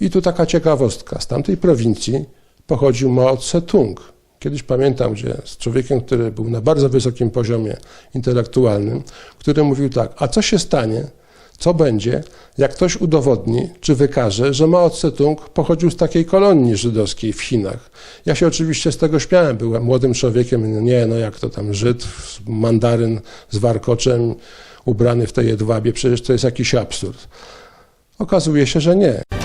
I tu taka ciekawostka. Z tamtej prowincji pochodził Mao Tse-tung. Kiedyś pamiętam, gdzie z człowiekiem, który był na bardzo wysokim poziomie intelektualnym, który mówił tak, a co się stanie, co będzie, jak ktoś udowodni czy wykaże, że Mao Tse-tung pochodził z takiej kolonii żydowskiej w Chinach. Ja się oczywiście z tego śmiałem, byłem młodym człowiekiem, nie, no jak to tam Żyd, mandaryn z warkoczem, ubrany w tej jedwabie, przecież to jest jakiś absurd. Okazuje się, że nie.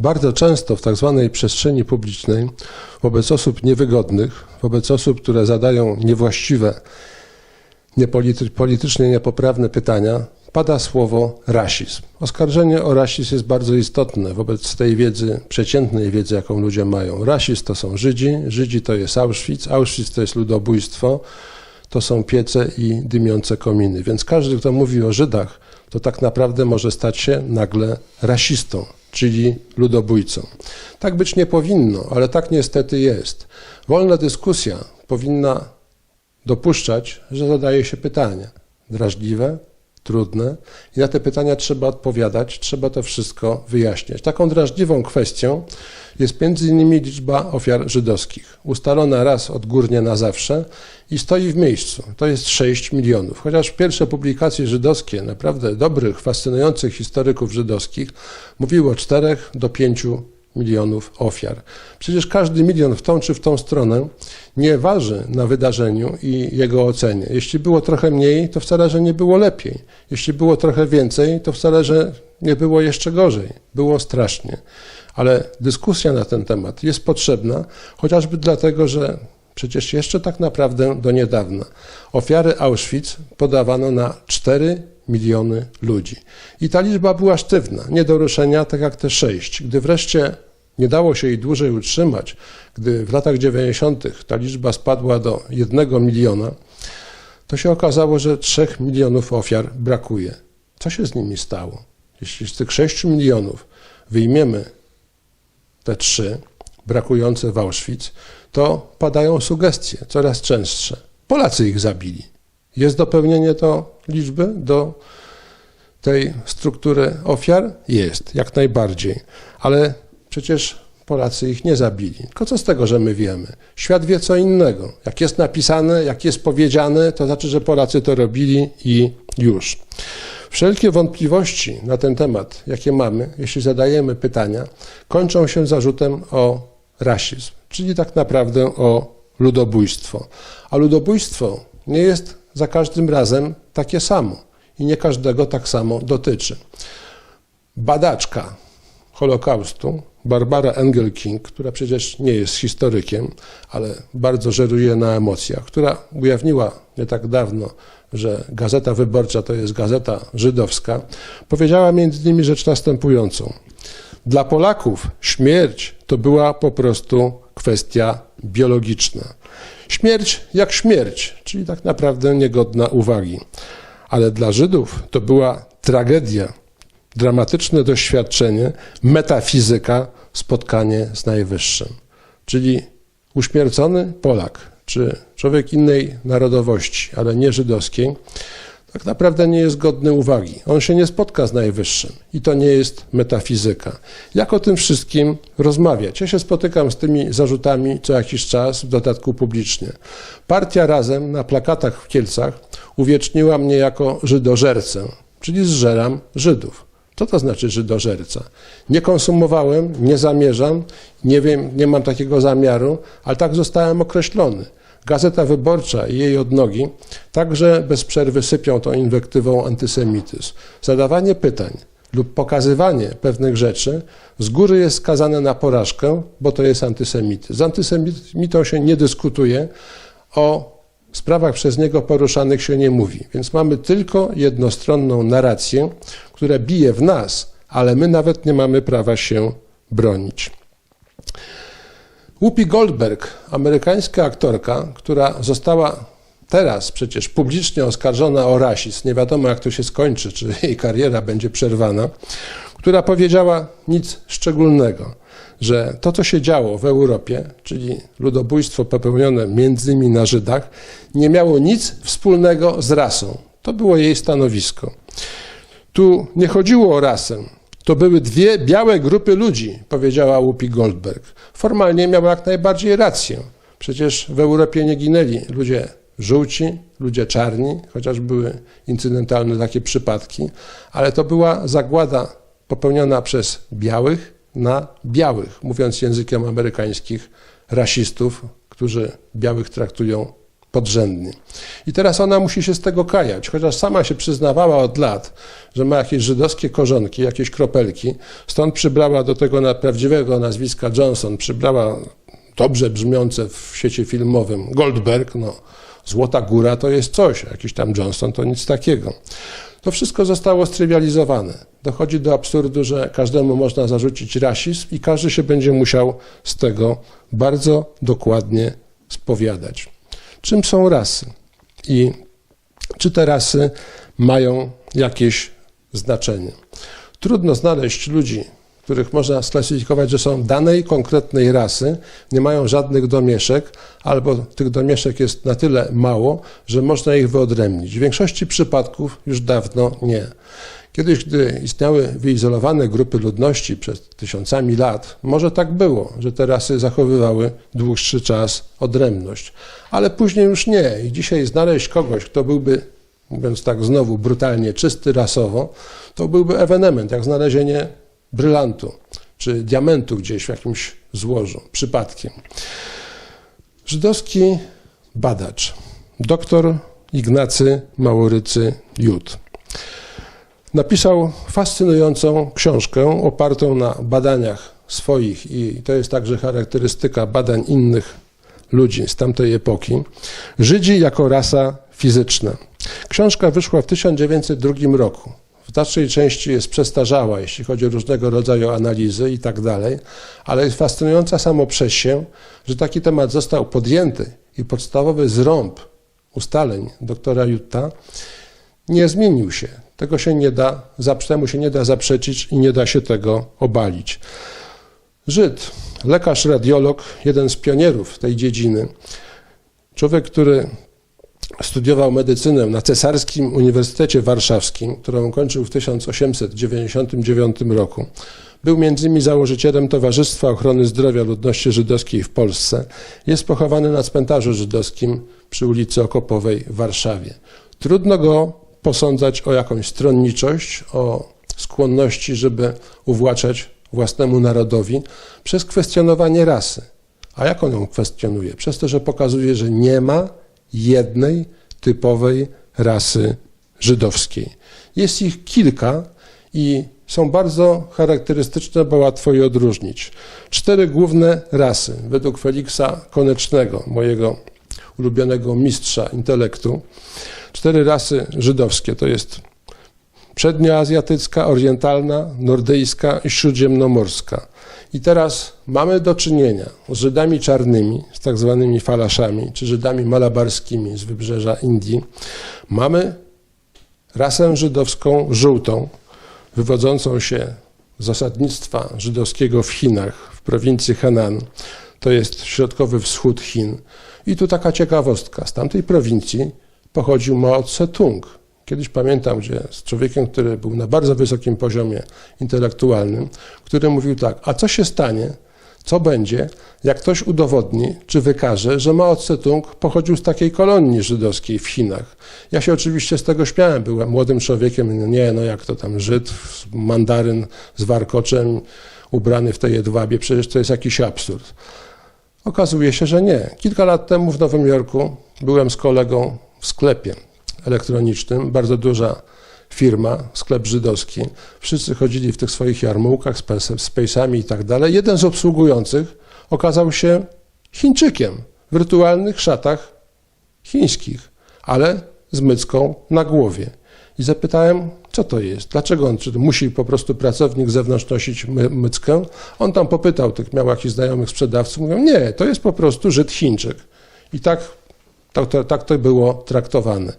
Bardzo często w tak zwanej przestrzeni publicznej wobec osób niewygodnych, wobec osób, które zadają niewłaściwe, niepolity, politycznie niepoprawne pytania, pada słowo rasizm. Oskarżenie o rasizm jest bardzo istotne wobec tej wiedzy, przeciętnej wiedzy, jaką ludzie mają. Rasizm to są Żydzi, Żydzi to jest Auschwitz, Auschwitz to jest ludobójstwo, to są piece i dymiące kominy. Więc każdy, kto mówi o Żydach, to tak naprawdę może stać się nagle rasistą, czyli ludobójcą. Tak być nie powinno, ale tak niestety jest. Wolna dyskusja powinna dopuszczać, że zadaje się pytania drażliwe, trudne i na te pytania trzeba odpowiadać, trzeba to wszystko wyjaśniać. Taką drażliwą kwestią jest między innymi liczba ofiar żydowskich, ustalona raz odgórnie na zawsze i stoi w miejscu. To jest 6 milionów. Chociaż pierwsze publikacje żydowskie, naprawdę dobrych, fascynujących historyków żydowskich, mówiły o 4 do 5 milionów ofiar. Przecież każdy milion w tą czy w tą stronę nie waży na wydarzeniu i jego ocenie. Jeśli było trochę mniej, to wcale, że nie było lepiej. Jeśli było trochę więcej, to wcale, że nie było jeszcze gorzej. Było strasznie. Ale dyskusja na ten temat jest potrzebna, chociażby dlatego, że przecież jeszcze tak naprawdę do niedawna ofiary Auschwitz podawano na 4 miliony ludzi. I ta liczba była sztywna, nie do ruszenia, tak jak te 6. Gdy wreszcie nie dało się jej dłużej utrzymać, gdy w latach 90. ta liczba spadła do 1 miliona, to się okazało, że 3 milionów ofiar brakuje. Co się z nimi stało? Jeśli z tych 6 milionów wyjmiemy te trzy brakujące w Auschwitz, to padają sugestie coraz częstsze. Polacy ich zabili. Jest dopełnienie to liczby do tej struktury ofiar? Jest, jak najbardziej. Ale przecież Polacy ich nie zabili. Tylko co z tego, że my wiemy? Świat wie co innego. Jak jest napisane, jak jest powiedziane, to znaczy, że Polacy to robili i już. Wszelkie wątpliwości na ten temat, jakie mamy, jeśli zadajemy pytania, kończą się zarzutem o rasizm, czyli tak naprawdę o ludobójstwo. A ludobójstwo nie jest za każdym razem takie samo i nie każdego tak samo dotyczy. Badaczka Holokaustu, Barbara Engelking, która przecież nie jest historykiem, ale bardzo żeruje na emocjach, która ujawniła nie tak dawno, że Gazeta Wyborcza to jest gazeta żydowska, powiedziała między innymi rzecz następującą. Dla Polaków śmierć to była po prostu kwestia biologiczna. Śmierć jak śmierć, czyli tak naprawdę niegodna uwagi. Ale dla Żydów to była tragedia, dramatyczne doświadczenie, metafizyka, spotkanie z Najwyższym. Czyli uśmiercony Polak, czy człowiek innej narodowości, ale nie żydowskiej, tak naprawdę nie jest godny uwagi. On się nie spotka z Najwyższym i to nie jest metafizyka. Jak o tym wszystkim rozmawiać? Ja się spotykam z tymi zarzutami co jakiś czas, w dodatku publicznie. Partia Razem na plakatach w Kielcach uwieczniła mnie jako żydożercę, czyli zżeram Żydów. Co to znaczy żydożerca? Nie konsumowałem, nie zamierzam, nie wiem, nie mam takiego zamiaru, ale tak zostałem określony. Gazeta Wyborcza i jej odnogi także bez przerwy sypią tą inwektywą antysemityzm. Zadawanie pytań lub pokazywanie pewnych rzeczy z góry jest skazane na porażkę, bo to jest antysemityzm. Z antysemitą się nie dyskutuje, o sprawach przez niego poruszanych się nie mówi. Więc mamy tylko jednostronną narrację, która bije w nas, ale my nawet nie mamy prawa się bronić. Whoopi Goldberg, amerykańska aktorka, która została teraz przecież publicznie oskarżona o rasizm, nie wiadomo jak to się skończy, czy jej kariera będzie przerwana, która powiedziała nic szczególnego, że to, co się działo w Europie, czyli ludobójstwo popełnione między innymi na Żydach, nie miało nic wspólnego z rasą. To było jej stanowisko. Tu nie chodziło o rasę. To były dwie białe grupy ludzi, powiedziała Whoopi Goldberg. Formalnie miała jak najbardziej rację. Przecież w Europie nie ginęli ludzie żółci, ludzie czarni, chociaż były incydentalne takie przypadki, ale to była zagłada popełniona przez białych na białych, mówiąc językiem amerykańskich rasistów, którzy białych traktują podrzędnie. I teraz ona musi się z tego kajać, chociaż sama się przyznawała od lat, że ma jakieś żydowskie korzonki, jakieś kropelki, stąd przybrała do tego na prawdziwego nazwiska Johnson, przybrała dobrze brzmiące w świecie filmowym Goldberg, no Złota Góra to jest coś, jakiś tam Johnson to nic takiego. To wszystko zostało strywializowane. Dochodzi do absurdu, że każdemu można zarzucić rasizm i każdy się będzie musiał z tego bardzo dokładnie spowiadać. Czym są rasy? I czy te rasy mają jakieś znaczenie? Trudno znaleźć ludzi, których można sklasyfikować, że są danej konkretnej rasy, nie mają żadnych domieszek, albo tych domieszek jest na tyle mało, że można ich wyodrębnić. W większości przypadków już dawno nie. Kiedyś, gdy istniały wyizolowane grupy ludności przed tysiącami lat, może tak było, że te rasy zachowywały dłuższy czas odrębność, ale później już nie. I dzisiaj znaleźć kogoś, kto byłby, mówiąc tak znowu brutalnie, czysty rasowo, to byłby ewenement, jak znalezienie brylantu czy diamentu gdzieś w jakimś złożu, przypadkiem. Żydowski badacz, doktor Ignacy Małorycy Jud, napisał fascynującą książkę opartą na badaniach swoich i to jest także charakterystyka badań innych ludzi z tamtej epoki. Żydzi jako rasa fizyczna. Książka wyszła w 1902 roku w dalszej części jest przestarzała, jeśli chodzi o różnego rodzaju analizy i tak dalej, ale jest fascynująca samo przez się, że taki temat został podjęty i podstawowy zrąb ustaleń doktora Jutta nie zmienił się. Tego się nie da, temu się nie da zaprzeczyć i nie da się tego obalić. Żyd, lekarz, radiolog, jeden z pionierów tej dziedziny, człowiek, który studiował medycynę na Cesarskim Uniwersytecie Warszawskim, którą kończył w 1899 roku. Był między innymi założycielem Towarzystwa Ochrony Zdrowia Ludności Żydowskiej w Polsce. Jest pochowany na cmentarzu żydowskim przy ulicy Okopowej w Warszawie. Trudno go posądzać o jakąś stronniczość, o skłonności, żeby uwłaczać własnemu narodowi przez kwestionowanie rasy. A jak on ją kwestionuje? Przez to, że pokazuje, że nie ma jednej typowej rasy żydowskiej. Jest ich kilka i są bardzo charakterystyczne, bo łatwo je odróżnić. Cztery główne rasy, według Feliksa Konecznego, mojego ulubionego mistrza intelektu. Cztery rasy żydowskie to jest przednioazjatycka, orientalna, nordyjska i śródziemnomorska. I teraz mamy do czynienia z Żydami czarnymi, z tak zwanymi falaszami, czy Żydami malabarskimi z wybrzeża Indii. Mamy rasę żydowską żółtą, wywodzącą się z osadnictwa żydowskiego w Chinach, w prowincji Henan. To jest środkowy wschód Chin. I tu taka ciekawostka. Z tamtej prowincji pochodził Mao Tse-tung, Kiedyś pamiętam, gdzie z człowiekiem, który był na bardzo wysokim poziomie intelektualnym, który mówił tak, a co się stanie, co będzie, jak ktoś udowodni czy wykaże, że Mao Tse-tung pochodził z takiej kolonii żydowskiej w Chinach. Ja się oczywiście z tego śmiałem, byłem młodym człowiekiem, no nie, no jak to tam Żyd, mandaryn z warkoczem, ubrany w tej jedwabie, przecież to jest jakiś absurd. Okazuje się, że nie. Kilka lat temu w Nowym Jorku byłem z kolegą w sklepie elektronicznym, bardzo duża firma, sklep żydowski. Wszyscy chodzili w tych swoich jarmułkach z pejsami i tak dalej. Jeden z obsługujących okazał się Chińczykiem w rytualnych szatach chińskich, ale z mycką na głowie. I zapytałem, co to jest, dlaczego on, czy musi po prostu pracownik z zewnątrz nosić my, myckę. On tam popytał tych, miał jakichś znajomych sprzedawców, mówią, nie, to jest po prostu Żyd Chińczyk. I tak, tak, to, tak to było traktowane.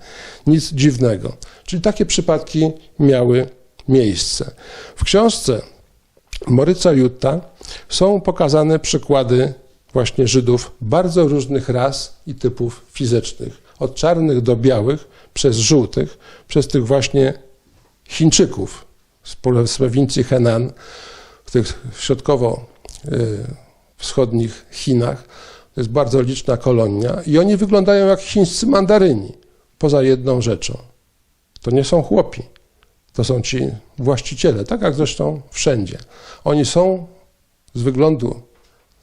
Nic dziwnego. Czyli takie przypadki miały miejsce. W książce Moryca Jutta są pokazane przykłady właśnie Żydów bardzo różnych ras i typów fizycznych. Od czarnych do białych, przez żółtych, przez tych właśnie Chińczyków z prowincji Henan, w tych środkowo-wschodnich Chinach. Jest bardzo liczna kolonia i oni wyglądają jak chińscy mandaryni, poza jedną rzeczą. To nie są chłopi, to są ci właściciele, tak jak zresztą wszędzie. Oni są z wyglądu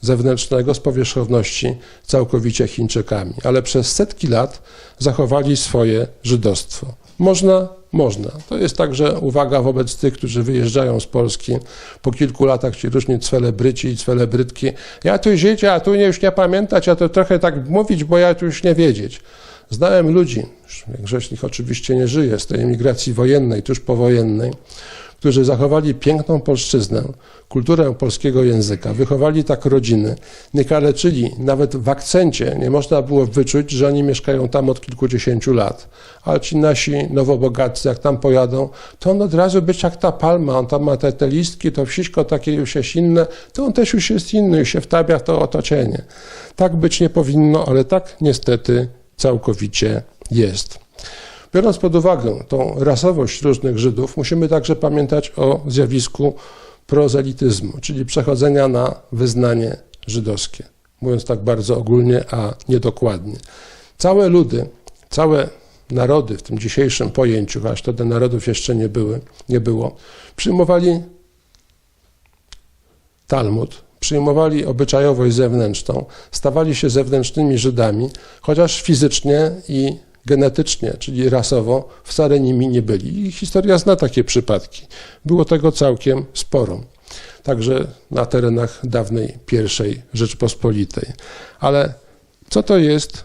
zewnętrznego, z powierzchowności całkowicie Chińczykami, ale przez setki lat zachowali swoje żydostwo. Można, można. To jest także uwaga wobec tych, którzy wyjeżdżają z Polski po kilku latach, ci różni celebryci i celebrytki. Ja tu żyć, a tu już nie pamiętać, a to trochę tak mówić, bo ja tu już nie wiedzieć. Znałem ludzi, większość z nich oczywiście nie żyje, z tej emigracji wojennej, tuż powojennej, którzy zachowali piękną polszczyznę, kulturę polskiego języka, wychowali tak rodziny, nie kaleczyli, nawet w akcencie nie można było wyczuć, że oni mieszkają tam od kilkudziesięciu lat. Ale ci nasi nowobogaccy, jak tam pojadą, to on od razu być jak ta palma, on tam ma te, te listki, to wszystko takie już jest inne, to on też już jest inny, już się wtapia w to otoczenie. Tak być nie powinno, ale tak niestety całkowicie jest. Biorąc pod uwagę tą rasowość różnych Żydów, musimy także pamiętać o zjawisku prozelityzmu, czyli przechodzenia na wyznanie żydowskie. Mówiąc tak bardzo ogólnie, a niedokładnie. Całe ludy, całe narody w tym dzisiejszym pojęciu, aż wtedy narodów jeszcze nie, były, nie było, przyjmowali Talmud, przyjmowali obyczajowość zewnętrzną, stawali się zewnętrznymi Żydami, chociaż fizycznie i genetycznie, czyli rasowo, wcale nimi nie byli. I historia zna takie przypadki. Było tego całkiem sporo. Także na terenach dawnej pierwszej Rzeczpospolitej. Ale co to jest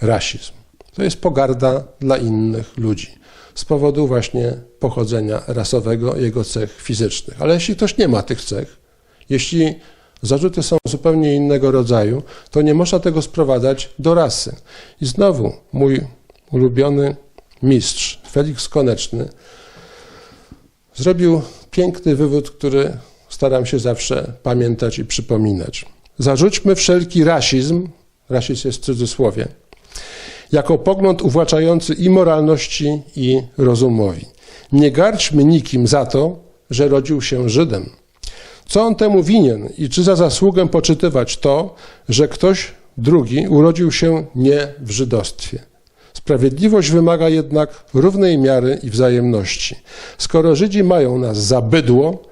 rasizm? To jest pogarda dla innych ludzi z powodu właśnie pochodzenia rasowego, jego cech fizycznych. Ale jeśli ktoś nie ma tych cech, jeśli zarzuty są zupełnie innego rodzaju, to nie można tego sprowadzać do rasy. I znowu mój ulubiony mistrz, Felix Koneczny, zrobił piękny wywód, który staram się zawsze pamiętać i przypominać. Zarzućmy wszelki rasizm, rasizm jest w cudzysłowie, jako pogląd uwłaczający i moralności, i rozumowi. Nie garćmy nikim za to, że rodził się Żydem co on temu winien i czy za zasługę poczytywać to, że ktoś drugi urodził się nie w żydostwie? Sprawiedliwość wymaga jednak równej miary i wzajemności. Skoro Żydzi mają nas za bydło,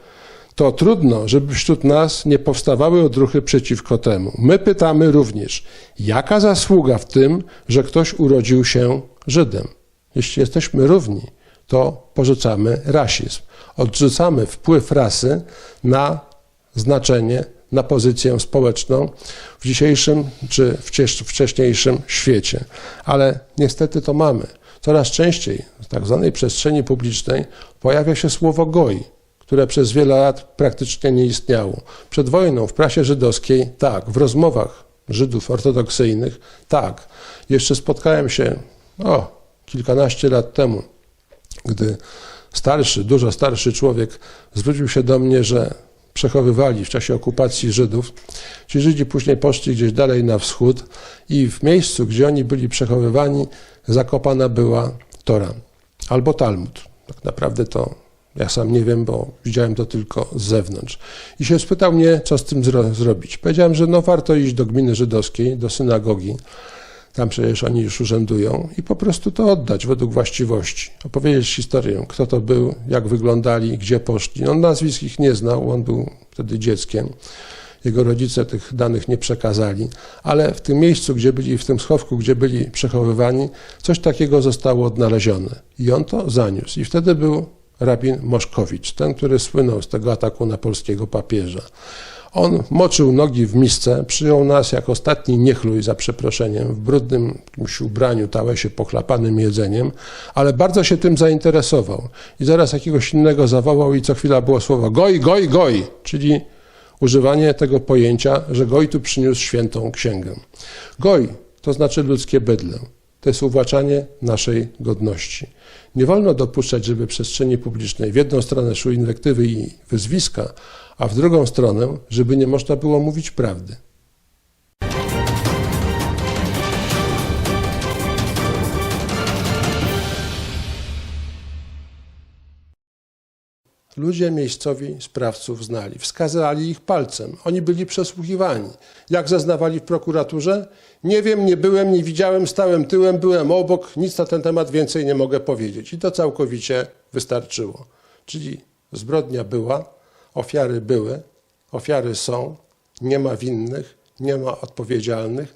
to trudno, żeby wśród nas nie powstawały odruchy przeciwko temu. My pytamy również, jaka zasługa w tym, że ktoś urodził się Żydem? Jeśli jesteśmy równi, to porzucamy rasizm. Odrzucamy wpływ rasy na znaczenie, na pozycję społeczną w dzisiejszym czy wcześniejszym świecie. Ale niestety to mamy. Coraz częściej w tak zwanej przestrzeni publicznej pojawia się słowo goi, które przez wiele lat praktycznie nie istniało. Przed wojną w prasie żydowskiej tak, w rozmowach Żydów ortodoksyjnych tak. Jeszcze spotkałem się o kilkanaście lat temu, gdy starszy, dużo starszy człowiek zwrócił się do mnie, że przechowywali w czasie okupacji Żydów. Ci Żydzi później poszli gdzieś dalej na wschód i w miejscu, gdzie oni byli przechowywani, zakopana była Tora albo Talmud. Tak naprawdę to ja sam nie wiem, bo widziałem to tylko z zewnątrz. I się spytał mnie, co z tym zro zrobić. Powiedziałem, że no warto iść do gminy żydowskiej, do synagogi, tam przecież oni już urzędują i po prostu to oddać według właściwości. Opowiedzieć historię, kto to był, jak wyglądali, gdzie poszli. On nazwisk ich nie znał, on był wtedy dzieckiem. Jego rodzice tych danych nie przekazali, ale w tym miejscu, gdzie byli, w tym schowku, gdzie byli przechowywani, coś takiego zostało odnalezione. I on to zaniósł. I wtedy był rabin Moszkowicz, ten, który słynął z tego ataku na polskiego papieża. On moczył nogi w misce, przyjął nas jak ostatni niechluj za przeproszeniem, w brudnym jakimś ubraniu, tałysie pochlapanym jedzeniem, ale bardzo się tym zainteresował. I zaraz jakiegoś innego zawołał i co chwila było słowo goj, goj, goj, czyli używanie tego pojęcia, że goj tu przyniósł świętą księgę. Goj to znaczy ludzkie bydlę. To jest uwłaczanie naszej godności. Nie wolno dopuszczać, żeby w przestrzeni publicznej w jedną stronę szły inwektywy i wyzwiska, a w drugą stronę, żeby nie można było mówić prawdy. Ludzie miejscowi sprawców znali, wskazali ich palcem. Oni byli przesłuchiwani. Jak zeznawali w prokuraturze? Nie wiem, nie byłem, nie widziałem, stałem tyłem, byłem obok, nic na ten temat więcej nie mogę powiedzieć. I to całkowicie wystarczyło. Czyli zbrodnia była, ofiary były, ofiary są, nie ma winnych, nie ma odpowiedzialnych,